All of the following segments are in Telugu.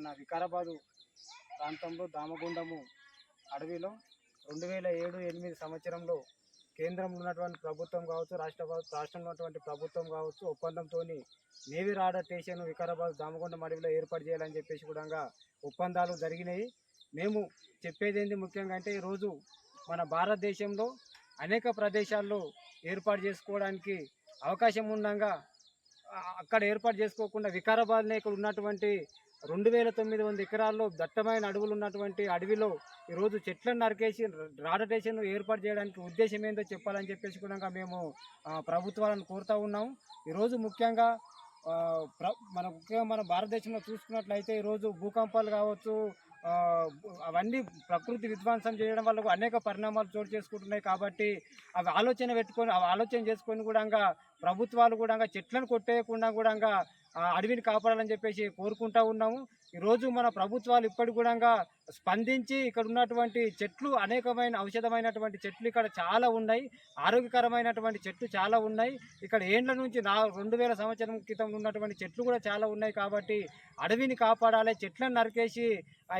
మన వికారాబాదు ప్రాంతంలో దామగుండము అడవిలో రెండు వేల ఏడు ఎనిమిది సంవత్సరంలో కేంద్రంలో ఉన్నటువంటి ప్రభుత్వం కావచ్చు రాష్ట్ర రాష్ట్రంలో ఉన్నటువంటి ప్రభుత్వం కావచ్చు ఒప్పందంతో navy radar station Vikarabad Damagundam అడవిలో ఏర్పాటు చేయాలని చెప్పేసి కూడా ఒప్పందాలు జరిగినాయి. మేము చెప్పేది ఏంది ముఖ్యంగా అంటే ఈరోజు మన భారతదేశంలో అనేక ప్రదేశాల్లో ఏర్పాటు చేసుకోవడానికి అవకాశం ఉండగా అక్కడ ఏర్పాటు చేసుకోకుండా వికారాబాద్లో ఇక్కడ ఉన్నటువంటి రెండు వేల తొమ్మిది వంద ఎకరాల్లో దట్టమైన అడవులు ఉన్నటువంటి అడవిలో ఈరోజు చెట్లను నరికేసి రాడటేషన్ ఏర్పాటు చేయడానికి ఉద్దేశం ఏందో చెప్పాలని చెప్పేసి కూడా మేము ప్రభుత్వాలను కోరుతూ ఉన్నాం. ఈరోజు ముఖ్యంగా ప్ర మన ముఖ్యంగా మన భారతదేశంలో చూసుకున్నట్లయితే ఈరోజు భూకంపాలు కావచ్చు అవన్నీ ప్రకృతి విధ్వంసం చేయడం వల్ల అనేక పరిణామాలు చోటు చేసుకుంటున్నాయి కాబట్టి అవి ఆలోచన పెట్టుకొని అవి ఆలోచన చేసుకొని కూడా ప్రభుత్వాలు కూడా చెట్లను కొట్టేయకుండా కూడా అడవిని కాపాడాలని చెప్పేసి కోరుకుంటా ఉన్నాము. ఈరోజు మన ప్రభుత్వాలు ఇప్పటికి కూడా స్పందించి ఇక్కడ ఉన్నటువంటి చెట్లు అనేకమైన ఔషధమైనటువంటి చెట్లు ఇక్కడ చాలా ఉన్నాయి. ఆరోగ్యకరమైనటువంటి చెట్లు చాలా ఉన్నాయి. ఇక్కడ ఏండ్ల నుంచి నా రెండు వేల సంవత్సరం క్రితం ఉన్నటువంటి చెట్లు కూడా చాలా ఉన్నాయి కాబట్టి అడవిని కాపాడాలి చెట్లను నరికేసి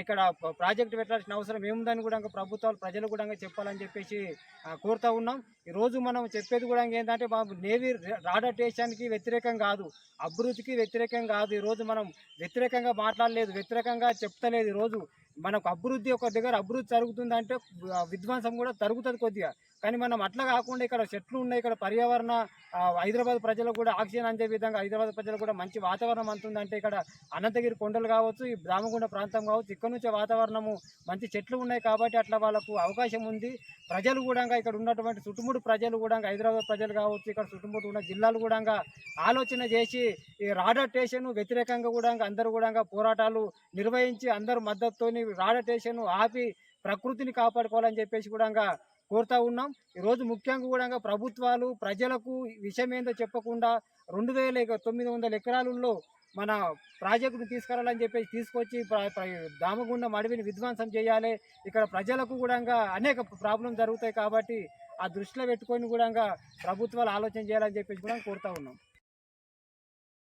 ఇక్కడ ప్రాజెక్ట్ ప్రాజెక్టు పెట్టాల్సిన అవసరం ఏముందని కూడా ప్రభుత్వాలు ప్రజలు కూడా చెప్పాలని చెప్పేసి కోరుతూ ఉన్నాం. ఈరోజు మనం చెప్పేది కూడా ఏంటంటే బాబు నేవీ రాడర్ వ్యతిరేకం కాదు అభివృద్ధికి వ్యతిరేకం కాదు. ఈరోజు మనం వ్యతిరేకంగా మాట్లాడలేదు వ్యతిరేకంగా చెప్తలేదు ఈరోజు మనకు అభివృద్ధి ఒక దగ్గర అభివృద్ధి జరుగుతుందంటే అంటే విధ్వంసం కూడా జరుగుతుంది కొద్దిగా. కానీ మనం అట్లా కాకుండా ఇక్కడ చెట్లు ఉన్నాయి ఇక్కడ పర్యావరణ హైదరాబాద్ ప్రజలకు కూడా ఆక్సిజన్ అందే విధంగా హైదరాబాద్ ప్రజలకు కూడా మంచి వాతావరణం అందుతుందంటే ఇక్కడ అనంతగిరి కొండలు కావచ్చు ఈ రామగుండ ప్రాంతం కావచ్చు ఇక్కడ నుంచే వాతావరణము మంచి చెట్లు ఉన్నాయి కాబట్టి అట్లా వాళ్ళకు అవకాశం ఉంది. ప్రజలు కూడా ఇక్కడ ఉన్నటువంటి చుట్టుముడు ప్రజలు కూడా హైదరాబాద్ ప్రజలు కావచ్చు ఇక్కడ చుట్టుముడు ఉన్న జిల్లాలు కూడా ఆలోచన చేసి ఈ రాడర్ స్టేషన్ వ్యతిరేకంగా కూడా అందరూ కూడా పోరాటాలు నిర్వహించి అందరూ మద్దతుతోని రాడర్ స్టేషన్ ఆపి ప్రకృతిని కాపాడుకోవాలని చెప్పేసి కూడా కోరుతా ఉన్నాం. ఈరోజు ముఖ్యంగా కూడా ప్రభుత్వాలు ప్రజలకు విషయం ఏందో చెప్పకుండా రెండు వేల తొమ్మిది వందల ఎకరాలలో మన ప్రాజెక్టును తీసుకురాలని చెప్పేసి తీసుకొచ్చి ప్ర- దామగుండం అడవిని విధ్వంసం చేయాలి. ఇక్కడ ప్రజలకు కూడా అనేక ప్రాబ్లం జరుగుతాయి కాబట్టి ఆ దృష్టిలో పెట్టుకొని కూడా ప్రభుత్వాలు ఆలోచన చేయాలని చెప్పేసి కూడా కోరుతా ఉన్నాం.